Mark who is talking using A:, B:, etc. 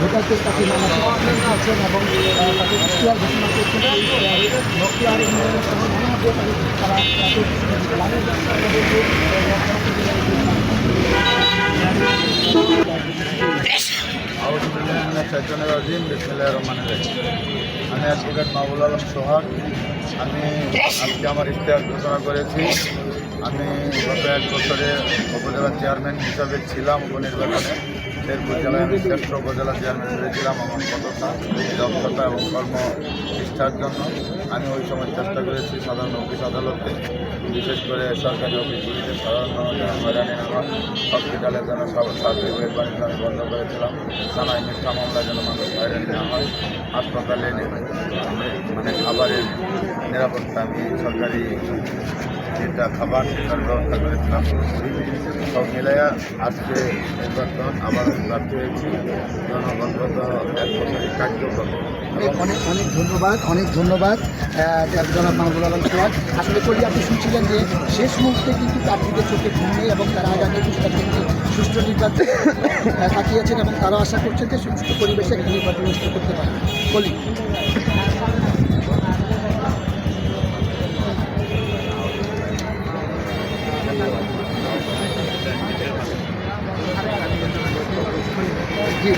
A: ভোটারদের কাছে নানা দিয়েছেন এবং তাদের ইশতেহার ঘোষণা করছেন নানাভাবে তারা
B: আমি অ্যাডভোকেট মাহবুল সোহাগ। আমি আজকে আমার ইতিহাস ঘোষণা করেছি। আমি গত এক বছরে উপজেলা চেয়ারম্যান হিসাবে ছিলাম উপনির্বাচনে। শেরপুর জেলায় আমি শ্রেষ্ঠ উপজেলা চেয়ারম্যান হয়েছিলাম আমার সততা দক্ষতা এবং কর্ম নিষ্ঠার জন্য। আমি ওই সময় চেষ্টা করেছি সাধারণ অফিস আদালতে বিশেষ করে সরকারি অফিসগুলিতে সাধারণ হয়রানি হয় যেন সব সার্টিফিকেট বাণিজ্য আমি বন্ধ করেছিলাম। থানায় মিথ্যা মামলা যেন মানুষ হয়রানি না হয়। হাসপাতালে মানে খাবারের নিরাপত্তা আমি সরকারি যেটা খাবার সেটার ব্যবস্থা করেছিলাম। সব মিলাইয়া আজকে নির্বাচন আবার প্রার্থী হয়েছি জনগণগত এক বছরের কার্যক্রম।
A: অনেক অনেক ধন্যবাদ অনেক ধন্যবাদ মাহবুল আলম সোহাগ। আসলে করি আপনি শুনছিলেন যে শেষ মুহূর্তে কিন্তু প্রার্থীদের চোখে ঘুম নেই এবং তারা আগামী একুশ তারিখে সুষ্ঠু নির্বাচন তাকিয়েছেন এবং তারা আশা করছেন যে সুষ্ঠু পরিবেশে নির্বাচন করতে পারে বলি জি